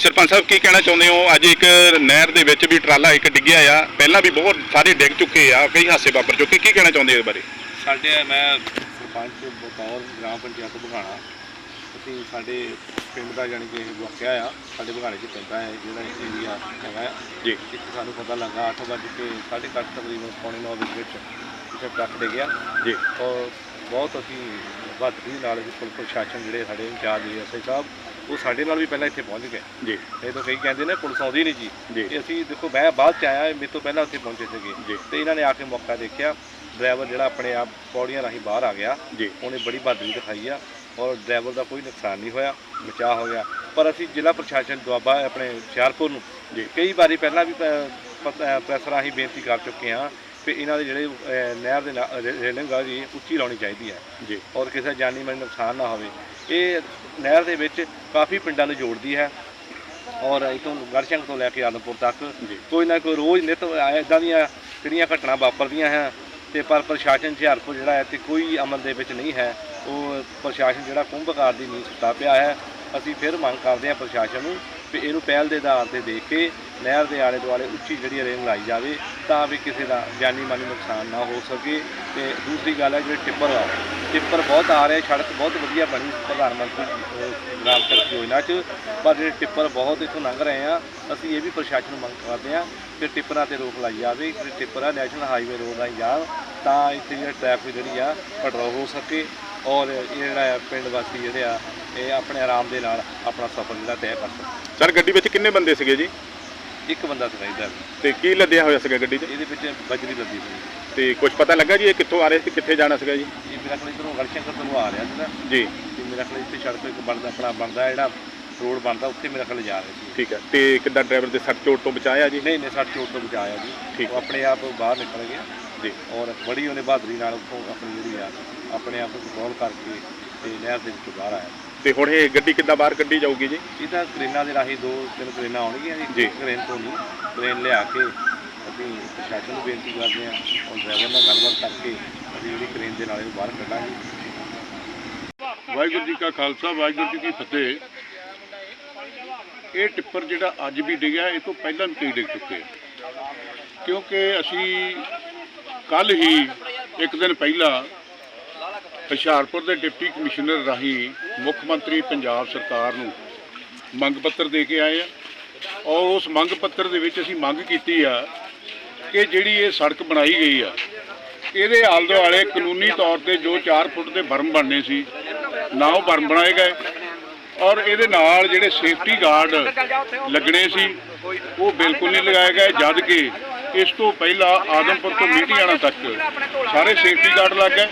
ਸਰਪੰਚ ਸਾਹਿਬ ਕੀ ਕਹਿਣਾ ਚਾਹੁੰਦੇ ਹੋ? ਅੱਜ ਇੱਕ ਨਹਿਰ ਦੇ ਵਿੱਚ ਵੀ ਟਰਾਲਾ ਇੱਕ ਡਿੱਗਿਆ ਆ। ਪਹਿਲਾਂ ਵੀ ਬਹੁਤ ਸਾਰੇ ਡਿੱਗ ਚੁੱਕੇ ਆ ਕਈ ਹਾਸੇ ਵਾਪਰ ਚੁੱਕੇ। ਕੀ ਕਹਿਣਾ ਚਾਹੁੰਦੇ ਹੋ ਇਸ ਬਾਰੇ? ਸਾਡੇ ਮੈਂ ਸਰਪੰਚ ਬਤੌਰ ਗ੍ਰਾਮ ਪੰਚਾਇਤ ਬੁਗਾਣਾ ਅਸੀਂ ਸਾਡੇ ਪਿੰਡ ਦਾ ਜਾਣੀ ਕਿ ਇਹ ਵਾਕਿਆ ਆ ਸਾਡੇ ਬੁਗਾਣੇ 'ਚ ਪੈਂਦਾ ਹੈ ਜਿਹੜਾ ਏਰੀਆ ਹੈਗਾ ਆ। ਜੀ। ਇੱਕ ਸਾਨੂੰ ਪਤਾ ਲੱਗਾ 8 ਵਜੇ ਕੇ 8:30 ਤਕਰੀਬਨ ਪੌਣੇ 9 ਵਜੇ ਵਿੱਚ ਇੱਥੇ ਟਰੱਕ ਡਿੱਗਿਆ। ਜੀ। ਔਰ ਬਹੁਤ ਅਸੀਂ ਬਹਾਦਰੀ ਨਾਲ ਪੁਲਿਸ ਪ੍ਰਸ਼ਾਸਨ ਜਿਹੜੇ ਸਾਡੇ ਇੰਚਾਰਜ ਐਸਆਈ ਸਾਹਿਬ ਉਹ ਸਾਡੇ ਨਾਲ ਵੀ ਪਹਿਲਾਂ ਇੱਥੇ ਪਹੁੰਚ ਗਏ। ਜੀ। ਇਹ ਤਾਂ ਕਈ ਕਹਿੰਦੇ ਨੇ ਪੁਲਿਸ ਆਉਂਦੀ ਨਹੀਂ ਜੀ। ਤੇ ਅਸੀਂ ਦੇਖੋ ਮੈਂ ਬਾਅਦ ਚ ਆਇਆ ਮੇਰੇ ਤੋਂ ਪਹਿਲਾਂ ਉੱਥੇ ਪਹੁੰਚੇ ਸੀਗੇ। ਜੀ। ਤੇ ਇਹਨਾਂ ਨੇ ਆ ਕੇ ਮੌਕਾ ਦੇਖਿਆ। ਡਰਾਈਵਰ ਜਿਹੜਾ ਆਪਣੇ ਆਪ ਪੌੜੀਆਂ ਰਾਹੀਂ ਬਾਹਰ ਆ ਗਿਆ। ਜੀ। ਉਹਨੇ ਬੜੀ ਬਹਾਦਰੀ ਦਿਖਾਈ ਆ ਔਰ ਡਰਾਈਵਰ ਦਾ ਕੋਈ ਨੁਕਸਾਨ ਨਹੀਂ ਹੋਇਆ ਬਚਾਅ ਹੋ ਗਿਆ। ਪਰ ਅਸੀਂ ਜ਼ਿਲ੍ਹਾ ਪ੍ਰਸ਼ਾਸਨ ਦੁਆਬਾ ਆਪਣੇ ਹੁਸ਼ਿਆਰਪੁਰ ਨੂੰ ਜੀ। ਕਈ ਵਾਰੀ ਪਹਿਲਾਂ ਵੀ ਪ੍ਰੈਸ ਰਾਹੀਂ ਬੇਨਤੀ ਕਰ ਚੁੱਕੇ ਹਾਂ ਕਿ ਇਹਨਾਂ ਦੇ ਜਿਹੜੇ ਨਹਿਰ ਦੇ ਰੇਲਿੰਗ ਆ ਜੀ ਉੱਚੀ ਲਾਉਣੀ ਚਾਹੀਦੀ ਹੈ। ਜੀ। ਔਰ ਕਿਸੇ ਜਾਨੀ ਮਾਲੀ ਨੁਕਸਾਨ ਨਾ ਹੋਵੇ। ਇਹ ਨਹਿਰ ਦੇ ਵਿੱਚ ਕਾਫੀ ਪਿੰਡਾਂ ਨੂੰ ਜੋੜਦੀ ਹੈ ਔਰ ਇਥੋਂ ਗੜਸ਼ੰਕ ਤੋਂ ਲੈ ਕੇ ਆਦਮਪੁਰ ਤੱਕ। ਕੋਈ ਨਾ ਕੋਈ ਰੋਜ਼ ਨਿਤ ਇਦਾਂ ਦੀਆਂ ਜਿਹੜੀਆਂ ਘਟਨਾ ਵਾਪਰਦੀਆਂ ਹੈ ਤੇ ਪਰ ਪ੍ਰਸ਼ਾਸਨ ਹੁਸ਼ਿਆਰਪੁਰ ਜਿਹੜਾ ਹੈ ਤੇ ਕੋਈ ਅਮਲ ਦੇ ਵਿੱਚ ਨਹੀਂ ਹੈ ਉਹ ਪ੍ਰਸ਼ਾਸਨ ਜਿਹੜਾ ਕੁੰਭਕਾਰ ਦੀ ਨੀਂਹ ਸੁੱਤਾ ਪਿਆ ਹੈ ਅਸੀਂ ਫਿਰ ਮੰਗ ਕਰਦੇ ਹਾਂ ਪ੍ਰਸ਼ਾਸਨ ਨੂੰ ਵੀ ਇਹਨੂੰ ਪਹਿਲ ਦੇ ਆਧਾਰ ਤੇ ਦੇਖ ਕੇ ਨਹਿਰ ਦੇ ਆਲੇ ਦੁਆਲੇ ਉੱਚੀ ਜਿਹੜੀ ਰੇਲ ਲਾਈ ਜਾਵੇ ਤਾਂ ਵੀ ਕਿਸੇ ਦਾ ਜਾਨੀ ਮਾਲੀ ਨੁਕਸਾਨ ਨਾ ਹੋ ਸਕੇ। ਤੇ ਦੂਸਰੀ ਗੱਲ ਹੈ ਜਿਹੜੇ ਟਿੱਪਰ ਆ, ਟਿੱਪਰ ਬਹੁਤ ਆ ਰਹੇ, ਸੜਕ ਬਹੁਤ ਵਧੀਆ ਬਣੀ ਪ੍ਰਧਾਨ ਮੰਤਰੀ ਗ੍ਰਾਮ ਸੜਕ ਯੋਜਨਾ 'ਚ। ਪਰ ਜਿਹੜੇ ਟਿੱਪਰ ਬਹੁਤ ਇੱਥੋਂ ਲੰਘ ਰਹੇ ਆ, ਅਸੀਂ ਇਹ ਵੀ ਪ੍ਰਸ਼ਾਸਨ ਨੂੰ ਮੰਗ ਕਰਦੇ ਆ ਕਿ ਟਿੱਪਰਾਂ ਤੇ ਰੋਕ ਲਾਈ ਜਾਵੇ, ਜਿਹੜੇ ਟਿੱਪਰ ਆ, ਨੈਸ਼ਨਲ ਹਾਈਵੇ ਰੋਡ ਰਾਹੀਂ ਜਾਣ ਤਾਂ ਇੱਥੇ ਜਿਹੜਾ ਟ੍ਰੈਫਿਕ ਜਿਹੜੀ ਆ, ਕੰਟਰੋਲ ਹੋ ਸਕੇ। ਔਰ ਇਹ ਜਿਹੜਾ ਪਿੰਡ ਵਾਸੀ ਜਿਹੜੇ ਆ, ਇਹ ਆਪਣੇ ਆਰਾਮ ਦੇ ਨਾਲ ਆਪਣਾ ਸਫ਼ਰ ਜਿਹੜਾ ਤੈਅ ਕਰ ਸਕਣ। ਸਰ, ਗੱਡੀ ਵਿੱਚ ਕਿੰਨੇ ਬੰਦੇ ਸੀਗੇ ਜੀ? ਇੱਕ ਬੰਦਾ ਚਾਹੀਦਾ ਤੇ ਕੀ ਲੱਦਿਆ ਹੋਇਆ ਸੀਗਾ ਗੱਡੀ 'ਚ? ਇਹਦੇ ਵਿੱਚ ਬਜਰੀ ਲੱਦੀ ਸੀ। ਤੇ ਕੁਝ ਪਤਾ ਲੱਗਾ ਜੀ ਇਹ ਕਿੱਥੋਂ ਆ ਰਹੇ ਸੀ ਕਿੱਥੇ ਜਾਣਾ ਸੀਗਾ ਜੀ? ਇਹ ਮੇਰਾ ਕੋਲ ਇਧਰੋਂ ਗੜਸ਼ੰਕਰ ਤੋਂ ਆ ਰਿਹਾ ਸੀਗਾ। ਜੀ। ਤੇ ਮੇਰਾ ਕੋਲ ਇੱਥੇ ਸੜਕ ਇੱਕ ਬਣਦਾ ਆਪਣਾ ਬਣਦਾ ਜਿਹੜਾ ਰੋਡ ਬਣਦਾ ਉੱਥੇ ਮੇਰਾ ਕੋਲ ਜਾ ਰਹੇ ਸੀ। ਠੀਕ ਹੈ। ਤੇ ਕਿੱਦਾਂ ਡਰਾਈਵਰ ਦੇ ਸੱਟ ਚੋਟ ਤੋਂ ਬਚਾਇਆ ਜੀ? ਨਹੀਂ ਨਹੀਂ ਸੱਟ ਚੋਟ ਤੋਂ ਬਚਾਇਆ ਜੀ। ਠੀਕ। ਉਹ ਆਪਣੇ ਆਪ ਬਾਹਰ ਨਿਕਲ ਗਿਆ। ਜੀ। ਔਰ ਬੜੀ ਉਹਨੇ ਬਹਾਦਰੀ ਨਾਲ ਉੱਥੋਂ ਆਪਣੀ ਜਿਹੜੀ ਆ ਆਪਣੇ ਆਪ ਨੂੰ ਕੰਟਰੋਲ ਕਰਕੇ ਤੇ ਨਹਿਰ ਦੇ ਵਿੱਚੋਂ ਬਾਹਰ ਆਇਆ। ਤੇ ਹੁਣ ਇਹ ਗੱਡੀ ਕਿੱਦਾਂ ਬਾਹਰ ਕੱਢੀ ਜਾਊਗੀ ਜੀ? ਇਹ ਤਾਂ ਕਰੇਨਾਂ ਦੇ ਰਾਹੀਂ ਦੋ ਤਿੰਨ ਕਰੇਨਾਂ ਆਉਣਗੀਆਂ ਜੀ। ਕਰੇਨ ਤੋਂ ਨਹੀਂ ਕਰੇਨ ਲਿਆ ਕੇ ਅਸੀਂ ਪ੍ਰਸ਼ਾਸਨ ਨੂੰ ਬੇਨਤੀ ਕਰਦੇ ਹਾਂ ਔਰ ਡਰਾਈਵਰ ਨਾਲ ਗੱਲਬਾਤ ਕਰਕੇ ਅਸੀਂ ਜਿਹੜੀ ਕਰੇਨ ਦੇ ਨਾਲ ਇਹਨੂੰ ਬਾਹਰ ਕੱਢਾਂਗੇ। ਵਾਹਿਗੁਰੂ ਜੀ ਕਾ ਖਾਲਸਾ ਵਾਹਿਗੁਰੂ ਜੀ ਕੀ ਫਤਿਹ। ਇਹ ਟਿੱਪਰ ਜਿਹੜਾ ਅੱਜ ਵੀ ਡਿੱਗਿਆ ਇਹ ਤੋਂ ਪਹਿਲਾਂ ਵੀ ਕਈ ਡਿੱਗ ਚੁੱਕੇ ਕਿਉਂਕਿ ਅਸੀਂ ਕੱਲ ਹੀ ਇੱਕ ਦਿਨ ਪਹਿਲਾਂ ਹੁਸ਼ਿਆਰਪੁਰ ਦੇ ਡਿਪਟੀ ਕਮਿਸ਼ਨਰ ਰਾਹੀਂ ਮੁੱਖ ਮੰਤਰੀ ਪੰਜਾਬ ਸਰਕਾਰ ਨੂੰ ਮੰਗ ਪੱਤਰ ਦੇ ਕੇ ਆਏ ਆ। ਔਰ ਉਸ ਮੰਗ ਪੱਤਰ ਦੇ ਵਿੱਚ ਅਸੀਂ ਮੰਗ ਕੀਤੀ ਆ ਕਿ ਜਿਹੜੀ ਇਹ ਸੜਕ ਬਣਾਈ ਗਈ ਆ, ਇਹਦੇ ਆਲੇ ਦੁਆਲੇ ਕਾਨੂੰਨੀ ਤੌਰ ਤੇ ਜੋ 4 ਫੁੱਟ ਦੇ ਬਰਮ ਬਣਨੇ ਸੀ, ਨਾ ਉਹ ਬਰਮ ਬਣਾਏ ਗਏ। ਔਰ ਇਹਦੇ ਨਾਲ ਜਿਹੜੇ ਸੇਫਟੀ ਗਾਰਡ ਲੱਗਣੇ ਸੀ, ਉਹ ਬਿਲਕੁਲ ਨਹੀਂ ਲਗਾਏ ਗਏ, ਜਦ ਕਿ ਇਸ ਤੋਂ ਪਹਿਲਾਂ ਆਦਮਪੁਰ ਤੋਂ ਮੀਟੀਆਣਾ ਤੱਕ ਸਾਰੇ ਸੇਫਟੀ ਗਾਰਡ ਲੱਗ ਗਏ।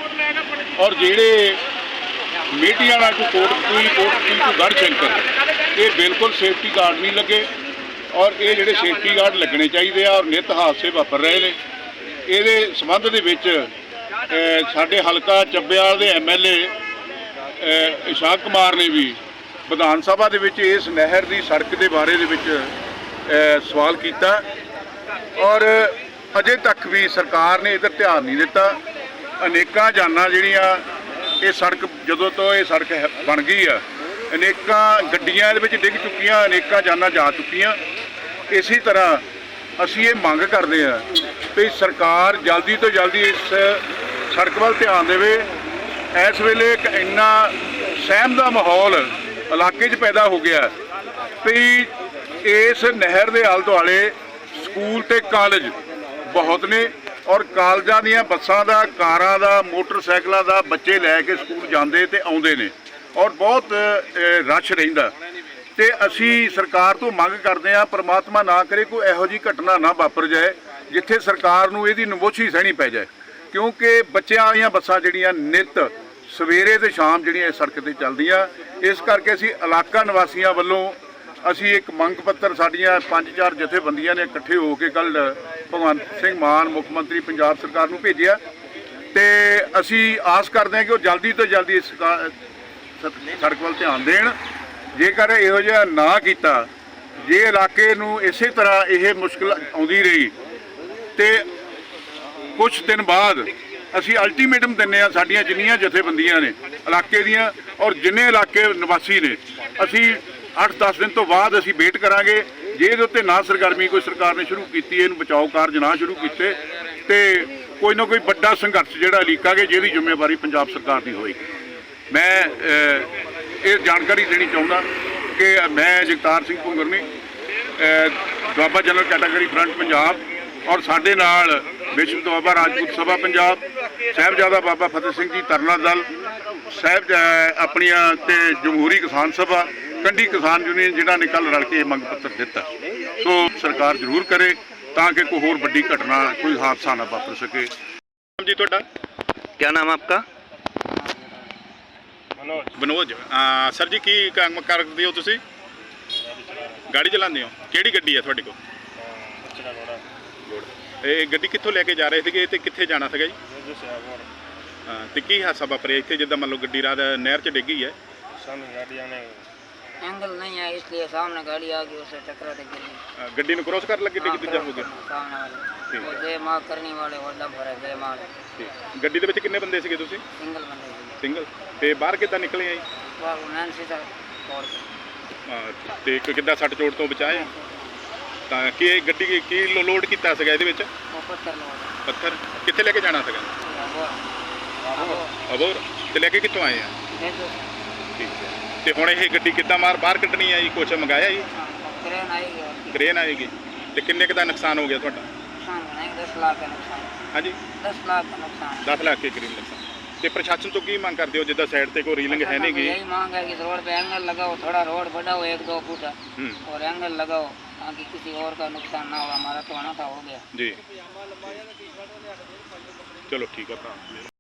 ਔਰ ਜਿਹੜੇ ਮੀਟੀਆਣਾ ਤੋਂ ਕੋਟਪੂਰੀ ਕੋਟਪੂਰੀ ਟੂ ਗੜ੍ਹ ਸ਼ੰਕਰ, ਇਹ ਬਿਲਕੁਲ ਸੇਫਟੀ ਗਾਰਡ ਨਹੀਂ ਲੱਗੇ ਔਰ ਇਹ ਜਿਹੜੇ ਸੇਫਟੀ ਗਾਰਡ ਲੱਗਣੇ ਚਾਹੀਦੇ ਆ ਔਰ ਨਿਤ ਹਾਦਸੇ ਵਾਪਰ ਰਹੇ ਨੇ। ਇਹਦੇ ਸੰਬੰਧ ਦੇ ਵਿੱਚ ਸਾਡੇ ਹਲਕਾ ਚੱਬਿਆਲ ਦੇ ਐਮਐਲਏ ਇਸ਼ਾਕ ਕੁਮਾਰ ਨੇ ਵੀ ਵਿਧਾਨ ਸਭਾ ਦੇ ਵਿੱਚ ਇਸ ਨਹਿਰ ਦੀ ਸੜਕ ਦੇ ਬਾਰੇ ਦੇ ਵਿੱਚ ਸਵਾਲ ਕੀਤਾ ਔਰ ਅਜੇ ਤੱਕ ਵੀ ਸਰਕਾਰ ਨੇ ਇਧਰ ਧਿਆਨ ਨਹੀਂ ਦਿੱਤਾ। ਅਨੇਕਾਂ ਜਾਨਾਂ ਜਿਹੜੀਆਂ ਇਹ ਸੜਕ, ਜਦੋਂ ਤੋਂ ਇਹ ਸੜਕ ਹੈ- ਬਣ ਗਈ ਆ, ਅਨੇਕਾਂ ਗੱਡੀਆਂ ਦੇ ਵਿੱਚ ਡਿੱਗ ਚੁੱਕੀਆਂ, ਅਨੇਕਾਂ ਜਾਨਾਂ ਜਾ ਚੁੱਕੀਆਂ। ਇਸੇ ਤਰ੍ਹਾਂ ਅਸੀਂ ਇਹ ਮੰਗ ਕਰਦੇ ਹਾਂ ਵੀ ਸਰਕਾਰ ਜਲਦੀ ਤੋਂ ਜਲਦੀ ਇਸ ਸੜਕ ਵੱਲ ਧਿਆਨ ਦੇਵੇ। ਇਸ ਵੇਲੇ ਇੱਕ ਇੰਨਾ ਸਹਿਮ ਦਾ ਮਾਹੌਲ ਇਲਾਕੇ 'ਚ ਪੈਦਾ ਹੋ ਗਿਆ ਵੀ ਇਸ ਨਹਿਰ ਦੇ ਆਲੇ ਦੁਆਲੇ ਸਕੂਲ ਤੇ ਕਾਲਜ ਬਹੁਤ ਨੇ। ਔਰ ਕਾਲਜਾਂ ਦੀਆਂ ਬੱਸਾਂ ਦਾ, ਕਾਰਾਂ ਦਾ, ਮੋਟਰਸਾਈਕਲਾਂ ਦਾ ਬੱਚੇ ਲੈ ਕੇ ਸਕੂਲ ਜਾਂਦੇ ਤੇ ਆਉਂਦੇ ਨੇ ਔਰ ਬਹੁਤ ਰਸ਼ ਰਹਿੰਦਾ। ਤੇ ਅਸੀਂ ਸਰਕਾਰ ਤੋਂ ਮੰਗ ਕਰਦੇ ਹਾਂ, ਪ੍ਰਮਾਤਮਾ ਨਾ ਕਰੇ ਕੋਈ ਇਹੋ ਜੀ ਘਟਨਾ ਨਾ ਵਾਪਰ ਜਾਏ, ਜਿੱਥੇ ਸਰਕਾਰ ਨੂੰ ਇਹਦੀ ਨਮੋਸ਼ੀ ਸਹਿਣੀ ਪੈ ਜਾਏ। ਕਿਉਂਕਿ ਬੱਚਿਆਂ ਵਾਲੀਆਂ ਬੱਸਾਂ ਜਿਹੜੀਆਂ ਨਿਤ ਸਵੇਰੇ ਤੇ ਸ਼ਾਮ ਜਿਹੜੀਆਂ ਇਸ ਸੜਕ ਤੇ ਚੱਲਦੀਆਂ, ਇਸ ਕਰਕੇ ਅਸੀਂ ਇਲਾਕਾ ਨਿਵਾਸੀਆਂ ਵੱਲੋਂ ਅਸੀਂ ਇੱਕ ਮੰਗ ਪੱਤਰ ਸਾਡੀਆਂ ਪੰਜ ਚਾਰ ਜਥੇਬੰਦੀਆਂ ਨੇ ਇਕੱਠੇ ਹੋ ਕੇ ਕੱਲ ਭਗਵੰਤ ਸਿੰਘ ਮਾਨ ਮੁੱਖ ਮੰਤਰੀ ਪੰਜਾਬ ਸਰਕਾਰ ਨੂੰ ਭੇਜਿਆ ਤੇ ਅਸੀਂ ਆਸ ਕਰਦੇ ਹਾਂ ਕਿ ਉਹ ਜਲਦੀ ਤੋਂ ਜਲਦੀ ਇਸ ਸੜਕ ਵੱਲ ਧਿਆਨ ਦੇਣ। ਜੇਕਰ ਇਹੋ ਜਿਹਾ ਨਾ ਕੀਤਾ, ਜੇ ਇਲਾਕੇ ਨੂੰ ਇਸੇ ਤਰ੍ਹਾਂ ਇਹ ਮੁਸ਼ਕਲ ਆਉਂਦੀ ਰਹੀ, ਤੇ ਕੁਝ ਦਿਨ ਬਾਅਦ ਅਸੀਂ ਅਲਟੀਮੇਟਮ ਦਿੰਨੇ ਆ ਸਾਡੀਆਂ ਜਿੰਨੀਆਂ ਜਥੇਬੰਦੀਆਂ ਨੇ, ਇਲਾਕੇ ਦੀਆਂ ਔਰ ਜਿੰਨੇ ਇਲਾਕੇ ਨਿਵਾਸੀ ਨੇ, ਅਸੀਂ 8-10 ਦਿਨ ਤੋਂ ਬਾਅਦ ਅਸੀਂ ਵੇਟ ਕਰਾਂਗੇ ਜੇ ਇਹਦੇ ਉੱਤੇ ਨਾ ਸਰਗਰਮੀ ਕੋਈ ਸਰਕਾਰ ਨੇ ਸ਼ੁਰੂ ਕੀਤੀ, ਇਹਨੂੰ ਬਚਾਓ ਕਾਰਜ ਨਾ ਸ਼ੁਰੂ ਕੀਤੇ, ਤੇ ਕੋਈ ਨਾ ਕੋਈ ਵੱਡਾ ਸੰਘਰਸ਼ ਜਿਹੜਾ ਲੀਕਾਂਗੇ ਜਿਹਦੀ ਜ਼ਿੰਮੇਵਾਰੀ ਪੰਜਾਬ ਸਰਕਾਰ ਦੀ ਹੋਏਗੀ। ਮੈਂ ਇਹ ਜਾਣਕਾਰੀ ਦੇਣੀ ਚਾਹੁੰਦਾ ਕਿ ਮੈਂ Jagtar Singh Bhungarni Doaba general category front Punjab ਔਰ ਸਾਡੇ ਨਾਲ ਵਿਸ਼ਵ ਦੁਆਬਾ ਰਾਜਪੂਤ ਸਭਾ ਪੰਜਾਬ, ਸਾਹਿਬਜ਼ਾਦਾ ਬਾਬਾ ਫਤਿਹ ਸਿੰਘ ਜੀ ਤਰਨਾ ਦਲ, ਸਾਹਿਬ ਆਪਣੀਆਂ ਤੇ ਜਮਹੂਰੀ ਕਿਸਾਨ ਸਭਾ ਕੰਢੀ ਕਿਸਾਨ ਯੂਨੀਅਨ ਜਿਹੜਾ ਨੇ ਕੱਲ ਰਲ ਕੇ ਮੰਗ ਪੱਤਰ ਦਿੱਤਾ। ਸੋ ਸਰਕਾਰ ਜ਼ਰੂਰ ਕਰੇ ਤਾਂ ਕਿ ਕੋਈ ਹੋਰ ਵੱਡੀ ਘਟਨਾ ਕੋਈ ਹਾਦਸਾ ਨਾ ਵਾਪਰ ਸਕੇ। ਜੀ ਤੁਹਾਡਾ? ਕੀ ਨਾਮ ਆਪਕਾ? ਮਨੋਜ। ਸਰ ਜੀ ਕੀ ਕੰਮ ਕਰਦੇ ਹੋ ਤੁਸੀਂ? ਗਾੜੀ ਚਲਾਉਂਦੇ ਹੋ? ਕਿਹੜੀ ਗੱਡੀ ਹੈ ਤੁਹਾਡੇ ਕੋਲ? ਇਹ ਗੱਡੀ ਕਿੱਥੋਂ ਲੈ ਕੇ ਜਾ ਰਹੇ ਸੀਗੇ ਤੇ ਕਿੱਥੇ ਜਾਣਾ ਸੀਗਾ ਜੀ? ਤੇ ਕੀ ਹਾਦਸਾ ਵਾਪਰਿਆ ਇੱਥੇ? ਜਿੱਦਾਂ ਮੰਨ ਲਓ ਗੱਡੀ ਰਾਹ ਨਹਿਰ 'ਚ ਡਿੱਗੀ ਹੈ। ਸਾਨੂੰ ਗੱਡੀਆਂ ਨੇ एंगल नहीं है इसलिए सामने गाड़ी आ गई उससे टकरा दे गिरी ਅਹ ਗੱਡੀ ਨੂੰ ਕ੍ਰੋਸ ਕਰਨ ਲੱਗੇ हाँ, ਡਿੱਗ ਦੂਜਾ ਹੋ ਗਿਆ सामने ठीक वाले वो जय माँ करने वाले वो डब भरे जय माँ ਠੀਕ। ਗੱਡੀ ਦੇ ਵਿੱਚ ਕਿੰਨੇ ਬੰਦੇ ਸੀਗੇ ਤੁਸੀਂ सिंगल बंदे की ਸਿੰਗਲ ਤੇ ਬਾਹਰ ਕਿੱਦਾਂ ਨਿਕਲੇ ਆ ਜੀ वह मैन सीधा तोड़ के ਅਹ ਤੇ ਇੱਕ ਕਿੱਦਾਂ ਸੱਟ ਚੋਟ ਤੋਂ ਬਚਾਏ ਤਾਂ ਕੀ ਇਹ ਗੱਡੀ ਕੀ ਲੋ- ਲੋਡ ਕੀਤਾ ਸੀਗਾ ਇਹਦੇ ਵਿੱਚ वो पत्थर लोग ਪੱਥਰ ਕਿੱਥੇ ਲੈ ਕੇ ਜਾਣਾ ਸੀਗਾ ਅਬੋਰ ਤੇ ਲੈ ਕੇ ਕਿੱਥੋਂ ਆਏ ਆ देखो ਠੀਕ ਹੈ ਤੇ ਹੁਣ ਇਹ ਗੱਡੀ ਕਿੱਦਾਂ ਮਾਰ ਬਾਹਰ ਕੱਢਣੀ ਆ ਜੀ ਕੁਛ ਮੰਗਾਇਆ ਜੀ ट्रेन आएगी और ਕ੍ਰੇਨ ਆਏਗੀ ਤੇ ਕਿੰਨੇ ਕੁ ਦਾ ਨੁਕਸਾਨ ਹੋ ਗਿਆ ਤੁਹਾਡਾ नुकसान बनाएंगे दस लाख का नुकसान ਹਾਂਜੀ दस लाख का नुकसान 10 ਲੱਖ ਕੇ ਕਰੀਬ ਨੁਕਸਾਨ ਤੇ ਪ੍ਰਸ਼ਾਸਨ ਤੋਂ ਕੀ ਮੰਗ ਕਰਦੇ ਹੋ ਜਿੱਦਾਂ ਸਾਈਡ ਤੇ ਕੋਈ ਰੀਲਿੰਗ ਹੈ ਨਹੀਂ ਗੀ यही मांग है कि रोड पे एंगल लगाओ थोड़ा रोड बढ़ाओ एक दो फुट ਹੂੰ और एंगल लगाओ ताकि किसी और का नुकसान ना हो हमारा तो आना था हो गया ਜੀ ਚਲੋ ਠੀਕ ਆ ਭਰਾ